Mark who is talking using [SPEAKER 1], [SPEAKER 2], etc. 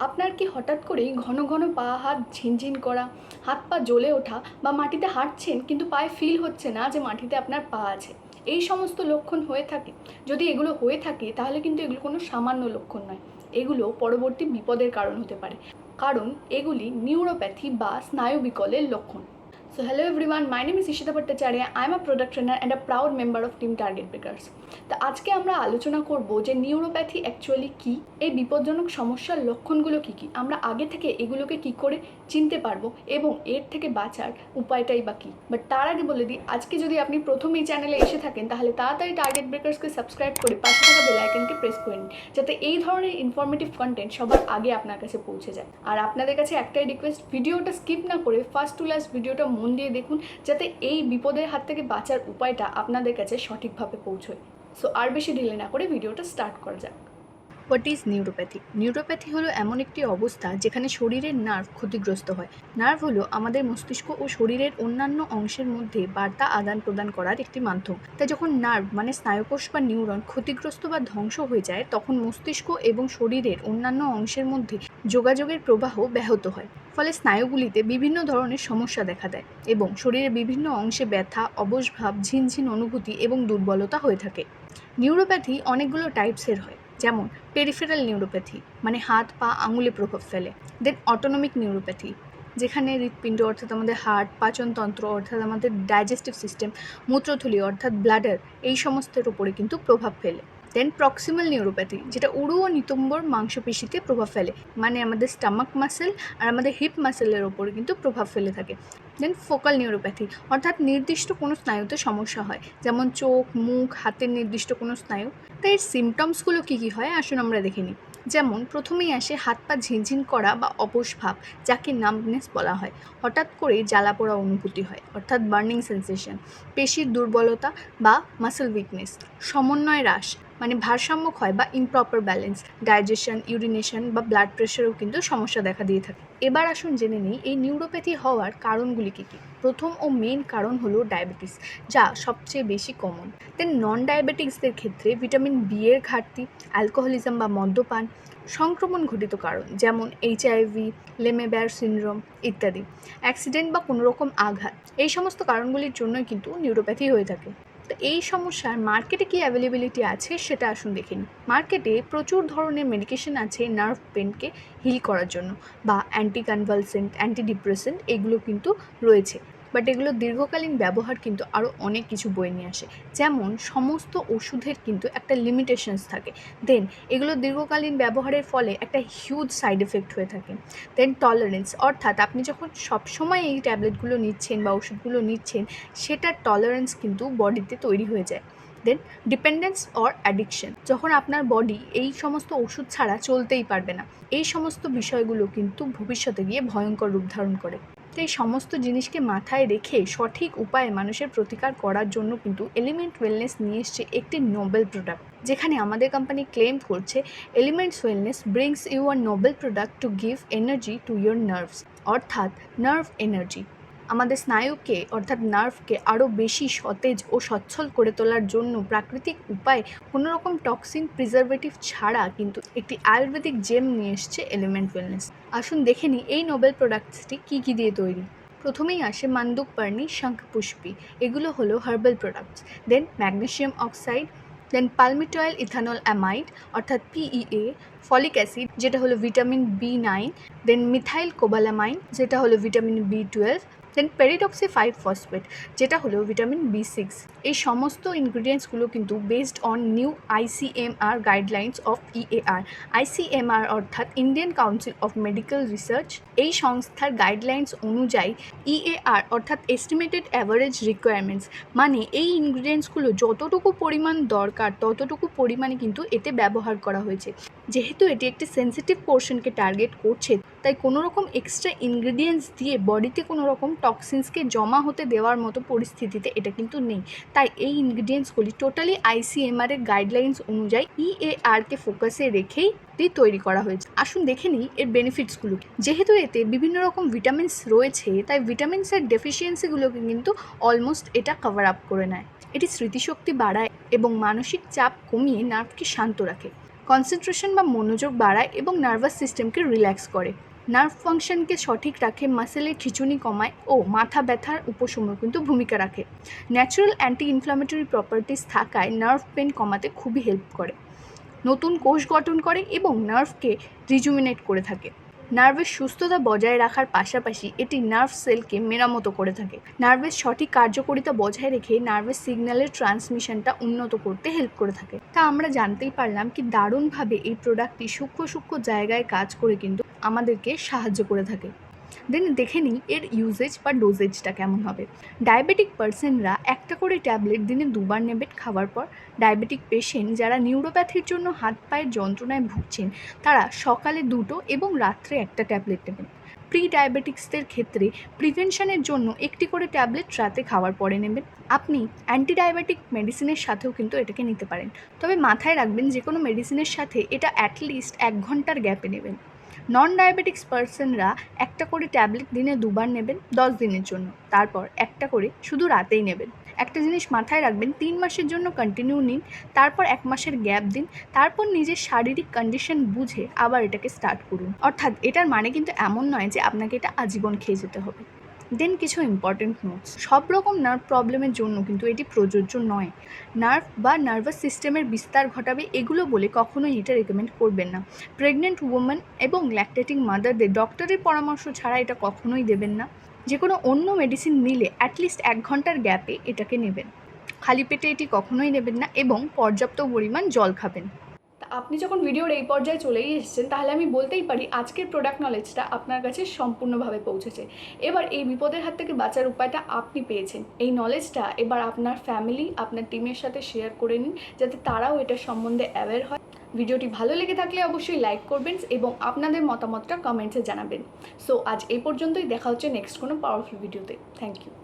[SPEAKER 1] আপনার কি হঠাৎ করেই ঘন ঘন পা, হাত ঝিনঝিন করা, হাত পা জ্বলে ওঠা বা মাটিতে হাঁটছেন কিন্তু পায়ে ফিল হচ্ছে না যে মাটিতে আপনার পা আছে? এই সমস্ত লক্ষণ হয়ে থাকে। যদি এগুলো হয়ে থাকে, তাহলে কিন্তু এগুলো কোনো সামান্য লক্ষণ নয়। এগুলো পরবর্তী বিপদের কারণ হতে পারে। কারণ এগুলি নিউরোপ্যাথি বা স্নায়ু বিকলের লক্ষণ। So hello everyone, my name is Ishita Bhattacharya. I am a product trainer and a proud member of Team Target Breakers. তো আজকে আমরা আলোচনা করব যে নিউরোপ্যাথি অ্যাকচুয়ালি কি? এই বিপজ্জনক সমস্যার লক্ষণগুলো কি কি? আমরা আগে থেকে এগুলোকে কি করে চিনতে পারব এবং এর থেকে বাঁচার উপায়টাই বা কী? বাট তার আগে বলে দিই আজকে যদি আপনি প্রথম এই চ্যানেলে এসে থাকেন তাহলে তাড়াতাড়ি টার্গেট ব্রেকার্সকে সাবস্ক্রাইব করে পাশে থাকা বেল আইকনকে প্রেস করে নিন যাতে এই ধরনের ইনফরমেটিভ কন্টেন্ট সবার আগে আপনার কাছে পৌঁছে যায়। আর আপনাদের কাছে একটাই রিকোয়েস্ট ভিডিওটা স্কিপ না করে ফার্স্ট টু লাস্ট ভিডিওটা মন দিয়ে দেখুন যাতে এই বিপদের হাত থেকে বাঁচার উপায়টা আপনাদের কাছে সঠিকভাবে পৌঁছয়। সো আর বেশি ডিলে না করে ভিডিওটা স্টার্ট করা যাক। হোয়াট ইজ নিউরোপ্যাথি নিউরোপ্যাথি হলো এমন একটি অবস্থা যেখানে শরীরের নার্ভ ক্ষতিগ্রস্ত হয়। নার্ভ হলো আমাদের মস্তিষ্ক ও শরীরের অন্যান্য অংশের মধ্যে বার্তা আদান প্রদান করার একটি মাধ্যম। তাই যখন নার্ভ মানে স্নায়ুকোষ বা নিউরন ক্ষতিগ্রস্ত বা ধ্বংস হয়ে যায়, তখন মস্তিষ্ক এবং শরীরের অন্যান্য অংশের মধ্যে যোগাযোগের প্রবাহ ব্যাহত হয়। ফলে স্নায়ুগুলিতে বিভিন্ন ধরনের সমস্যা দেখা দেয় এবং শরীরের বিভিন্ন অংশে ব্যথা অবসভাব ঝিনঝিন অনুভূতি এবং দুর্বলতা হয়ে থাকে। নিউরোপ্যাথি অনেকগুলো টাইপসের হয়। যেমন পেরিফেরাল নিউরোপ্যাথি মানে হাত, পা, আঙুলে প্রভাব ফেলে। দেন অটোনমিক নিউরোপ্যাথি যেখানে হৃৎপিণ্ড অর্থাৎ আমাদের হার্ট পাচনতন্ত্র অর্থাৎ আমাদের ডাইজেস্টিভ সিস্টেম মূত্রথলি অর্থাৎ ব্লাডার এই সমস্তের উপরে কিন্তু প্রভাব ফেলে। দেন প্রক্সিমাল নিউরোপ্যাথি যেটা উড়ু ও নিতম্বর মাংসপেশিতে প্রভাব ফেলে। মানে আমাদের স্টামাক মাসেল আর আমাদের হিপ মাসেলের ওপর কিন্তু প্রভাব ফেলে থাকে। দেন ফোকাল নিউরোপ্যাথি অর্থাৎ নির্দিষ্ট কোনো স্নায়ুতে সমস্যা হয়। যেমন চোখ, মুখ, হাতের নির্দিষ্ট কোনো স্নায়ু। তাই এর সিমটমসগুলো কী কী হয়? আসুন আমরা দেখে নিই। যেমন প্রথমেই আসে হাত পা ঝিনঝিন করা বা অপস ভাব, যাকে নামনেস বলা হয়। হঠাৎ করে জ্বালা পোড়া অনুভূতি হয়, অর্থাৎ বার্নিং সেন্সেশন পেশির দুর্বলতা বা মাসেল উইকনেস সমন্বয় হ্রাস। মানে ভারসাম্য ক্ষয় বা ইমপ্রপার ব্যালেন্স ডাইজেশন ইউরিনেশন বা ব্লাড প্রেশারেও কিন্তু সমস্যা দেখা দিয়ে থাকে। এবার আসুন জেনে নিই এই নিউরোপ্যাথি হওয়ার কারণগুলি কী কী? প্রথম ও মেন কারণ হলো ডায়াবেটিস যা সবচেয়ে বেশি কমন দেন নন ডায়াবেটিক্সদের ক্ষেত্রে ভিটামিন বি এর ঘাটতি অ্যালকোহলিজম বা মদ্যপান, সংক্রমণ ঘটিত কারণ, যেমন এইচআইভি লেমেব্যার সিনড্রোম ইত্যাদি। অ্যাক্সিডেন্ট বা কোনো রকম আঘাত, এই সমস্ত কারণগুলির জন্যই কিন্তু নিউরোপ্যাথি হয়ে থাকে। তো এই সমস্যার মার্কেটে কি অ্যাভেলেবিলিটি আছে সেটা আসুন দেখিনি মার্কেটে প্রচুর ধরনের মেডিকেশন আছে নার্ভ পেনকে হিল করার জন্য বা অ্যান্টি কনভালসেন্ট অ্যান্টি ডিপ্রেসেন্ট এগুলো কিন্তু রয়েছে। বাট এগুলো দীর্ঘকালীন ব্যবহার কিন্তু আরও অনেক কিছু বয়ে নিয়ে আসে। যেমন সমস্ত ওষুধের কিন্তু একটা লিমিটেশনস থাকে। দেন এগুলো দীর্ঘকালীন ব্যবহারের ফলে একটা হিউজ সাইড এফেক্ট হয়ে থাকে। দেন টলারেন্স অর্থাৎ আপনি যখন সবসময় এই ট্যাবলেটগুলো নিচ্ছেন বা ওষুধগুলো নিচ্ছেন সেটার টলারেন্স কিন্তু বডিতে তৈরি হয়ে যায়। দেন ডিপেন্ডেন্স অর অ্যাডিকশন যখন আপনার বডি এই সমস্ত ওষুধ ছাড়া চলতেই পারবে না। এই সমস্ত বিষয়গুলো কিন্তু ভবিষ্যতে গিয়ে ভয়ঙ্কর রূপ ধারণ করে। এই সমস্ত জিনিসকে মাথায় রেখে সঠিক উপায়ে মানুষের প্রতিকার করার জন্য কিন্তু এলিমেন্ট ওয়েলনেস নিয়ে এসছে একটি নোবেল প্রোডাক্ট যেখানে আমাদের কোম্পানি ক্লেম করছে elements wellness brings you our noble product to give energy to your nerves অর্থাৎ নার্ভ এনার্জি আমাদের স্নায়ুকে, অর্থাৎ নার্ভকে আরও বেশি সতেজ ও সচ্ছল করে তোলার জন্য প্রাকৃতিক উপায়ে কোনোরকম টক্সিন প্রিজারভেটিভ ছাড়া কিন্তু একটি আয়ুর্বেদিক জেম নিয়ে এসছে এলিমেন্ট ওয়েলনেস আসুন দেখে নিই, এই নোবেল প্রোডাক্টসটি কী কী দিয়ে তৈরি? প্রথমেই আসে মান্দুক পার্নি শঙ্খপুষ্পী। এগুলো হলো herbal products then magnesium oxide then palmitoyl ethanol amide অর্থাৎ পিইএ ফলিক অ্যাসিড যেটা হলো vitamin B nine then methyl cobalamin যেটা হলো vitamin B twelve then pyridoxal five phosphate যেটা হলো ভিটামিন বি সিক্স এই সমস্ত ইনগ্রিডিয়েন্টসগুলো কিন্তু based on new ICMR guidelines of EAR ICMR অর্থাৎ Indian council of medical research এই সংস্থার গাইডলাইন্স অনুযায়ী ইএআর অর্থাৎ এস্টিমেটেড অ্যাভারেজ রিকোয়ারমেন্টস মানে এই ইনগ্রিডিয়েন্টসগুলো যতটুকু পরিমাণ দরকার, ততটুকু পরিমাণে কিন্তু এতে ব্যবহার করা হয়েছে। যেহেতু এটি একটি সেন্সিটিভ পোর্শনকে টার্গেট করছে তাই কোনো রকম এক্সট্রা ইনগ্রিডিয়েন্টস দিয়ে বডিতে কোনো রকম টক্সিনসকে জমা হতে দেওয়ার মতো পরিস্থিতিতে এটা কিন্তু নেই। তাই এই ইনগ্রিডিয়েন্টসগুলি টোটালি আইসিএমআর এর গাইডলাইন্স অনুযায়ী E ইএআরকে ফোকাসে রেখেই তৈরি করা হয়েছে। আসুন দেখে নিই এর বেনিফিটসগুলো যেহেতু এতে বিভিন্ন রকম ভিটামিনস রয়েছে, তাই ভিটামিনসের ডেফিসিয়েন্সিগুলোকে কিন্তু অলমোস্ট এটা কভার আপ করে নেয়। এটি স্মৃতিশক্তি বাড়ায় এবং মানসিক চাপ কমিয়ে নার্ভকে শান্ত রাখে। কনসেন্ট্রেশন বা মনোযোগ বাড়ায় এবং নার্ভাস সিস্টেমকে রিল্যাক্স করে। নার্ভ ফাংশনকে সঠিক রাখে মাসেলের খিচুনি কমায় ও মাথা ব্যথার উপশমও কিন্তু ভূমিকা রাখে। ন্যাচারাল অ্যান্টি ইনফ্লামেটরি প্রপার্টিস থাকায় নার্ভ পেন কমাতে খুবই হেল্প করে। নতুন কোষ গঠন করে এবং নার্ভকে রিজুমিনেট করে থাকে। নার্ভের সুস্থতা বজায় রাখার পাশাপাশি এটি নার্ভ সেলকে মেরামত করে থাকে। নার্ভের সঠিক কার্যকারিতা বজায় রেখে নার্ভের সিগন্যালের ট্রান্সমিশনটা উন্নত করতে হেল্প করে থাকে। তা আমরা জানতেই পারলাম কি দারুণভাবে এই প্রোডাক্টটি সূক্ষ্ম সূক্ষ্ম জায়গায় কাজ করে কিন্তু আমাদেরকে সাহায্য করে থাকে। দেন দেখে নিই এর ইউজেজ বা ডোজেজটা কেমন হবে। ডায়াবেটিক পার্সনরা একটা করে ট্যাবলেট দিনে দুবার নেবেন খাওয়ার পর। ডায়াবেটিক পেশেন্ট যারা নিউরোপ্যাথির জন্য হাত পায়ের যন্ত্রণায় ভুগছেন, তারা সকালে দুটো এবং রাত্রে একটা ট্যাবলেট নেবেন। প্রি ডায়াবেটিক্সদের ক্ষেত্রে প্রিভেনশনের জন্য একটি করে ট্যাবলেট রাতে খাওয়ার পরে নেবেন। আপনি অ্যান্টি ডায়াবেটিক মেডিসিনের সাথেও কিন্তু এটাকে নিতে পারেন। তবে মাথায় রাখবেন যে কোনো মেডিসিনের সাথে এটা অ্যাটলিস্ট এক ঘণ্টার গ্যাপে নেবেন। নন ডায়াবেটিক্স পার্সনরা একটা করে ট্যাবলেট দিনে দুবার নেবেন, দশ দিনের জন্য। তারপর একটা করে শুধু রাতেই নেবেন। একটা জিনিস মাথায় রাখবেন, তিন মাসের জন্য কন্টিনিউ নিন, তারপর এক মাসের গ্যাপ দিন, তারপর নিজের শারীরিক কন্ডিশন বুঝে আবার এটাকে স্টার্ট করুন। অর্থাৎ এটার মানে কিন্তু এমন নয় যে আপনাকে এটা আজীবন খেয়ে যেতে হবে। দেন কিছু ইম্পর্টেন্ট নোটস সব রকম নার্ভ প্রবলেমের জন্য কিন্তু এটি প্রযোজ্য নয়। নার্ভ বা নার্ভাস সিস্টেমের বিস্তার ঘটাবে এগুলো বলে কখনোই এটা রেকমেন্ড করবেন না। প্রেগনেন্ট উমেন এবং ল্যাকটেটিং মাদারদের ডক্টরের পরামর্শ ছাড়া এটা কখনোই দেবেন না। যে কোনো অন্য মেডিসিন নিলে অ্যাটলিস্ট এক ঘণ্টার গ্যাপে এটাকে নেবেন। খালি পেটে এটি কখনোই নেবেন না এবং পর্যাপ্ত পরিমাণ জল খাবেন। আপনি যখন ভিডিওর এই পর্যায়ে চলেই এসেছেন, তাহলে আমি বলতেই পারি আজকের প্রোডাক্ট নলেজটা আপনার কাছে সম্পূর্ণভাবে পৌঁছেছে। এবার এই বিপদের হাত থেকে বাঁচার উপায়টা আপনি পেয়েছেন। এই নলেজটা এবার আপনার ফ্যামিলি আপনার টিমের সাথে শেয়ার করে নিন, যাতে তারাও এটা সম্বন্ধে অ্যাওয়্যার হয়। ভিডিওটি ভালো লেগে থাকলে অবশ্যই লাইক করবেন এবং আপনাদের মতামতটা কমেন্টসে জানাবেন। সো আজ এই পর্যন্তই। দেখা হচ্ছে নেক্সট কোনো পাওয়ারফুল ভিডিওতে থ্যাংক ইউ